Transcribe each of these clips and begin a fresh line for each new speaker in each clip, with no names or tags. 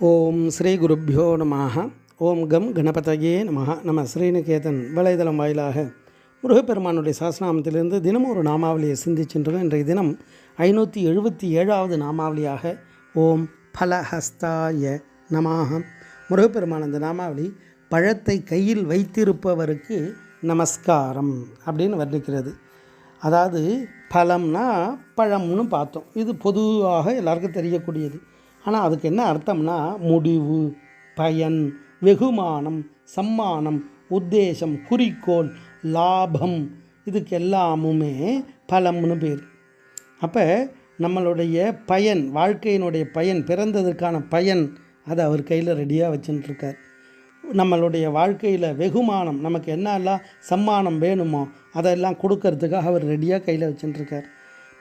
ஓம் ஸ்ரீ குருப்பியோ நமः ஓம் கம் கணபதயே நமः நம்ம ஸ்ரீநிகேதன் வலைதளம் வாயிலாக முருகப்பெருமானுடைய சாஸ்நாமத்திலிருந்து தினமும் ஒரு நாமாவளியை சிந்திச்சென்றோம் இன்றைய தினம் ஐநூற்றி எழுபத்தி ஏழாவது நாமாவளியாக ஓம் பலஹஸ்தாய நமாக முருகப்பெருமான் அந்த நாமாவளி பழத்தை கையில் வைத்திருப்பவருக்கு நமஸ்காரம் அப்படின்னு வர்ணிக்கிறது. அதாவது பழம்னா பழம்னு பார்த்தோம். இது பொதுவாக எல்லாருக்கும் தெரியக்கூடியது. ஆனால் அதுக்கு என்ன அர்த்தம்னா முடிவு பயன் வெகுமானம் சம்மானம் உத்தேசம் குறிக்கோள் லாபம் இதுக்கு எல்லாமுமே பலம்னு பேர். அப்போ நம்மளுடைய பயன் வாழ்க்கையினுடைய பயன் பிறந்ததற்கான பயன் அதை அவர் கையில் ரெடியாக வச்சுட்டுருக்கார் நம்மளுடைய வாழ்க்கையில் வெகுமானம் நமக்கு என்னெல்லாம் சம்மானம் வேணுமோ அதெல்லாம் கொடுக்கறதுக்காக அவர் ரெடியாக கையில் வச்சுட்டுருக்கார்.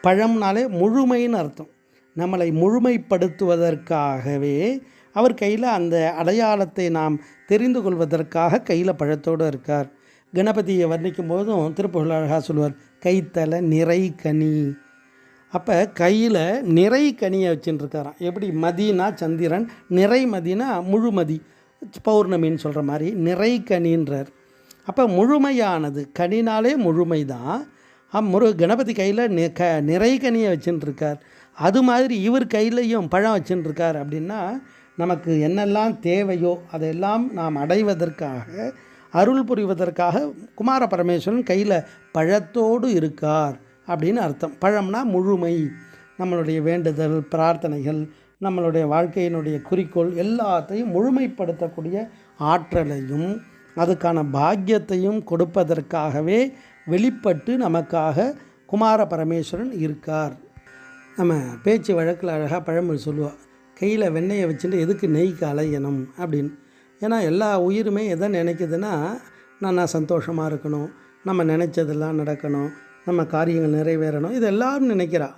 பழம்னாலே முழுமைன்னு அர்த்தம். நம்மளை முழுமைப்படுத்துவதற்காகவே அவர் கையில் அந்த அடையாளத்தை நாம் தெரிந்து கொள்வதற்காக கையில் பழத்தோடு இருக்கார். கணபதியை வர்ணிக்கும் போதும் திருப்புகழ் அழகாக சொல்லுவார் கைத்தலை நிறை கனி. அப்போ கையில் நிறை கனியை வச்சுட்டுருக்காராம். எப்படி? மதினா சந்திரன் நிறை மதினா முழுமதி. பௌர்ணமின்னு சொல்கிற மாதிரி நிறை கனின்றார். அப்போ முழுமையானது கனினாலே முழுமை தான் முரு கணபதி கையில் நி க நிறை கனியை வச்சுட்டுருக்கார் அது மாதிரி இவர் கையிலையும் பழம் வச்சுட்டுருக்கார் அப்படின்னா நமக்கு என்னெல்லாம் தேவையோ அதையெல்லாம் நாம் அடைவதற்காக அருள் புரிவதற்காக குமார பரமேஸ்வரன் கையில் பழத்தோடு இருக்கார் அப்படின்னு அர்த்தம். பழம்னா முழுமை. நம்மளுடைய வேண்டுதல் பிரார்த்தனைகள் நம்மளுடைய வாழ்க்கையினுடைய குறிக்கோள் எல்லாத்தையும் முழுமைப்படுத்தக்கூடிய ஆற்றலையும் அதுக்கான பாக்கியத்தையும் கொடுப்பதற்காகவே வெளிப்பட்டு நமக்காக குமார பரமேஸ்வரன் இருக்கார். நம்ம பேச்சு வழக்கில் அழகாக பழமொழி சொல்லுவாள் கையில் வெண்ணெயை வச்சுட்டு எதுக்கு நெய்க்கு அலையணும் அப்படின்னு. ஏன்னா எல்லா உயிருமே எதை நினைக்குதுன்னா நான் சந்தோஷமாக இருக்கணும் நம்ம நினச்சதெல்லாம் நடக்கணும் நம்ம காரியங்கள் நிறைவேறணும். இது எல்லாரும் நினைக்கிறா.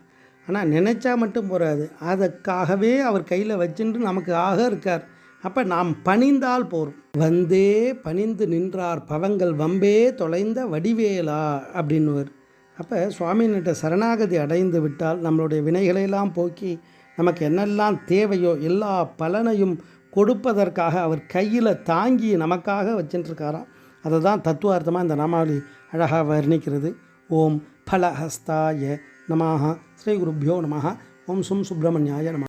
ஆனால் நினச்சா மட்டும் போகாது அதற்காகவே அவர் கையில் வச்சுட்டு நமக்கு ஆக இருக்கார். அப்போ நாம் பணிந்தால் போரும். வந்தே பணிந்து நின்றார் பவங்கள் வம்பே தொலைந்த வடிவேலா அப்படின்னுவர். அப்போ சுவாமியினிட்ட சரணாகதி அடைந்து விட்டால் நம்மளுடைய வினைகளையெல்லாம் போக்கி நமக்கு என்னெல்லாம் தேவையோ எல்லா பலனையும் கொடுப்பதற்காக அவர் கையில் தாங்கி நமக்காக வச்சுட்டுருக்காராம் அதை தான் தத்துவார்த்தமாக இந்த நாமாவளி அழகாக வர்ணிக்கிறது. ஓம் பலஹஸ்தாய நமாக ஸ்ரீ குருப்பியோ நமः ஓம் சும் சுப்பிரமணியாய நம